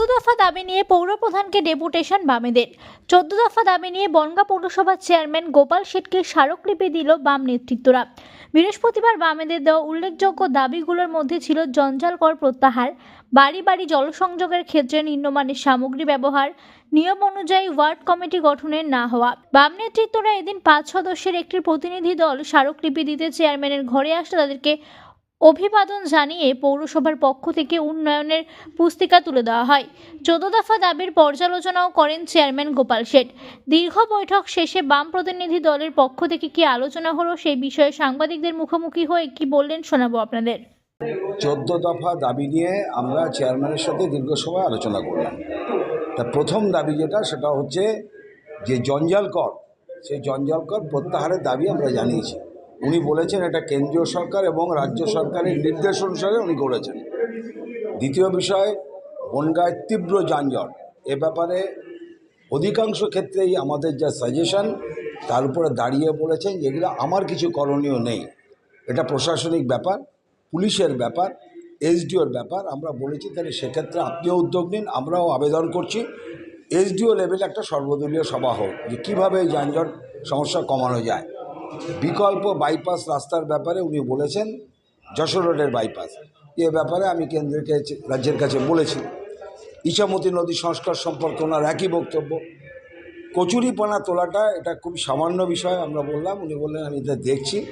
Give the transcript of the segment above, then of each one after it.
চোদ্দ দফা দাবি নিয়ে পৌরপ্রধানকে ডেপুটেশন বামেদের। চোদ্দ দফা দাবি নিয়ে বনগা পৌরসভার চেয়ারম্যান গোপাল শেঠকে স্মারকলিপি দিল বাম নেতৃত্বরা। বৃহস্পতিবার বামেদের দেওয়া উল্লেখযোগ্য দাবিগুলোর মধ্যে ছিল জঞ্জালকর প্রত্যাহার, বাড়ি বাড়ি জলসংযোগের ক্ষেত্রে নিম্নমানের সামগ্রী ব্যবহার, নিয়ম অনুযায়ী ওয়ার্ড কমিটি গঠনের না হওয়া। বাম নেতৃত্বরা এদিন পাঁচ সদস্যের একটি প্রতিনিধি দল স্মারকলিপি দিতে চেয়ারম্যানের ঘরে আসলে তাদেরকে অভিবাদন জানিয়ে পৌরসভার পক্ষ থেকে উন্নয়নের পুস্তিকা তুলে দেওয়া হয়। চোদ্দ দফা দাবির পর্যালোচনাও করেন চেয়ারম্যান গোপাল শেঠ। দীর্ঘ বৈঠক শেষে বাম প্রতিনিধি দলের পক্ষ থেকে কি আলোচনা হলো সেই বিষয়ে সাংবাদিকদের মুখোমুখি হয়ে কি বললেন শোনাবো আপনাদের। চোদ্দ দফা দাবি নিয়ে আমরা চেয়ারম্যানের সাথে দীর্ঘ সময় আলোচনা করলাম। তা প্রথম দাবি যেটা, সেটা হচ্ছে যে জঞ্জাল কর, সেই জঞ্জাল কর প্রত্যাহারের দাবি আমরা জানিয়েছি। উনি বলেছেন এটা কেন্দ্রীয় সরকার এবং রাজ্য সরকারের নির্দেশ অনুসারে উনি করেছেন। দ্বিতীয় বিষয়, বনগায় তীব্র যানজট। এ ব্যাপারে অধিকাংশ ক্ষেত্রেই আমাদের যা সাজেশন তার উপরে দাঁড়িয়ে বলেছেন যেগুলো আমার কিছু করণীয় নেই। এটা প্রশাসনিক ব্যাপার, পুলিশের ব্যাপার, এসডিওর ব্যাপার। আমরা বলেছি তাহলে সেক্ষেত্রে আপনিও উদ্যোগ নিন, আমরাও আবেদন করছি। এসডিও লেভেলে একটা সর্বদলীয় সভা হোক যে কীভাবে এই যানজট সমস্যা কমানো যায়। বিকল্প বাইপাস রাস্তার ব্যাপারে উনি বলেছেন, যশোর রোডের বাইপাস এ ব্যাপারে আমি কেন্দ্রের কাছে, রাজ্যের কাছে বলেছি। ইছামতি নদী সংস্কার সম্পর্কে ওনার একই বক্তব্য। কচুরিপানা তোলাটা এটা খুব সামান্য বিষয়, আমরা বললাম, উনি বললেন, আমি এটা দেখছি।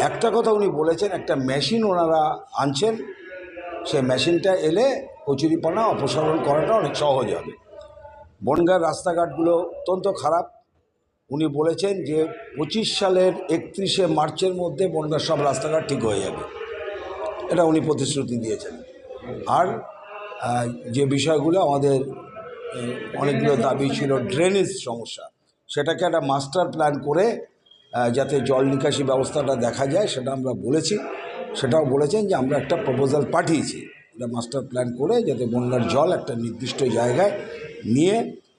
একটা কথা উনি বলেছেন, একটা মেশিন ওনারা আনছেন, সেই মেশিনটা এলে কচুরিপানা অপসারণ করাটা অনেক সহজ হবে। বনগাঁর রাস্তাঘাটগুলো অত্যন্ত খারাপ। উনি বলেছেন যে পঁচিশ সালের একত্রিশে মার্চের মধ্যে বনগাঁর সব রাস্তাঘাট ঠিক হয়ে যাবে। এটা উনি প্রতিশ্রুতি দিয়েছেন। আর যে বিষয়গুলো আমাদের অনেকগুলো দাবি ছিল ড্রেনেজ সমস্যা, সেটাকে একটা মাস্টার প্ল্যান করে যাতে জল নিকাশি ব্যবস্থাটা দেখা যায়, সেটা আমরা বলেছি। সেটাও বলেছেন যে আমরা একটা প্রপোজাল পাঠিয়েছি। এটা মাস্টার প্ল্যান করে যাতে বন্যার জল একটা নির্দিষ্ট জায়গায় নিয়ে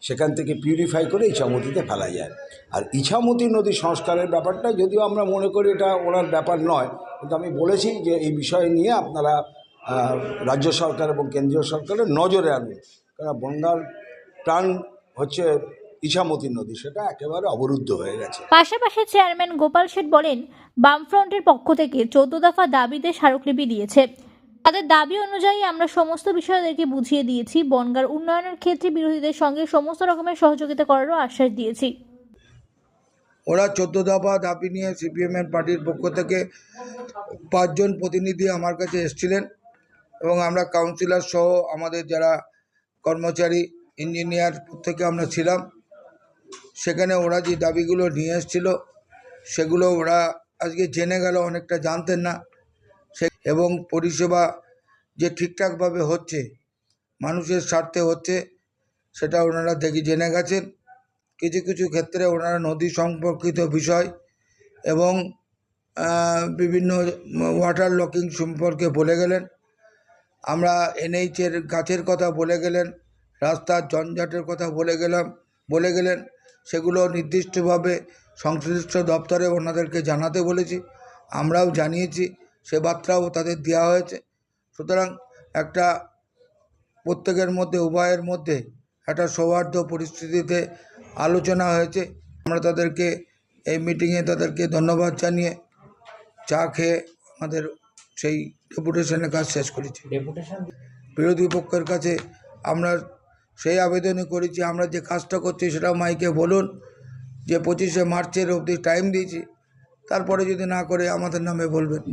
সেখান থেকে পিউরিফাই করে ইছামতিতে ফেলা যায়। আর ইছামতি নদী সংস্কারের ব্যাপারটা যদিও আমরা মনে করি এটা ওনার ব্যাপার নয়, কিন্তু আমি বলেছি যে এই বিষয় নিয়ে আপনারা রাজ্য সরকার এবং কেন্দ্রীয় সরকারের নজরে আনুন। কারণ বন্যার প্রাণ হচ্ছে ইছামতি নদী, সেটা একেবারে অবরুদ্ধ হয়ে গেছে। পাশাপাশি চেয়ারম্যান গোপাল শেঠ বলেন, বামফ্রন্টের পক্ষ থেকে চোদ্দ দফা দাবিতে স্মারকলিপি দিয়েছে। তাদের দাবি অনুযায়ী আমরা সমস্ত বিষয় ওদেরকে বুঝিয়ে দিয়েছি। বনগার উন্নয়নের ক্ষেত্রে বিরোধীদের সঙ্গে সমস্ত রকমের সহযোগিতা করারও আশ্বাস দিয়েছি। ওরা চোদ্দ দফা দাবি নিয়ে সিপিএমএন পার্টির পক্ষ থেকে পাঁচজন প্রতিনিধি আমার কাছে এসেছিলেন এবং আমরা কাউন্সিলর সহ আমাদের যারা কর্মচারী ইঞ্জিনিয়ার থেকে আমরা ছিলাম। সেখানে ওরা যে দাবিগুলো নিয়ে এসেছিল, সেগুলো ওরা আজকে জেনে গেল, অনেকটা জানতেন না। সে এবং পরিষেবা যে ঠিকঠাকভাবে হচ্ছে, মানুষের স্বার্থে হচ্ছে, সেটা ওনারা দেখি জেনে গেছেন। কিছু কিছু ক্ষেত্রে ওনারা নদী সম্পর্কিত বিষয় এবং বিভিন্ন ওয়াটার লকিং সম্পর্কে বলে গেলেন। আমরা এনএইচের গাছের কথা বলে গেলেন, রাস্তার জঞ্জাটের কথা বলে গেলাম, বলে গেলেন। সেগুলো নির্দিষ্টভাবে সংশ্লিষ্ট দপ্তরে ওনাদেরকে জানাতে বলেছি। আমরাও জানিয়েছি। সে বার্তাও তাদের দেওয়া হয়েছে। সুতরাং একটা প্রত্যেকের মধ্যে উভয়ের মধ্যে একটা সৌহার্দ্য পরিস্থিতিতে আলোচনা হয়েছে। আমরা তাদেরকে এই মিটিংয়ে তাদেরকে ধন্যবাদ জানিয়ে চা খেয়ে আমাদের সেই ডেপুটেশনের কাজ শেষ করেছি। বিরোধী পক্ষের কাছে আমরা সেই আবেদনই করেছি আমরা যে কাজটা করছি সেটা মাইকে বলুন যে পঁচিশে মার্চের অবধি টাইম দিয়েছি তারপরে যদি না করে আমাদের নামে বলবেন।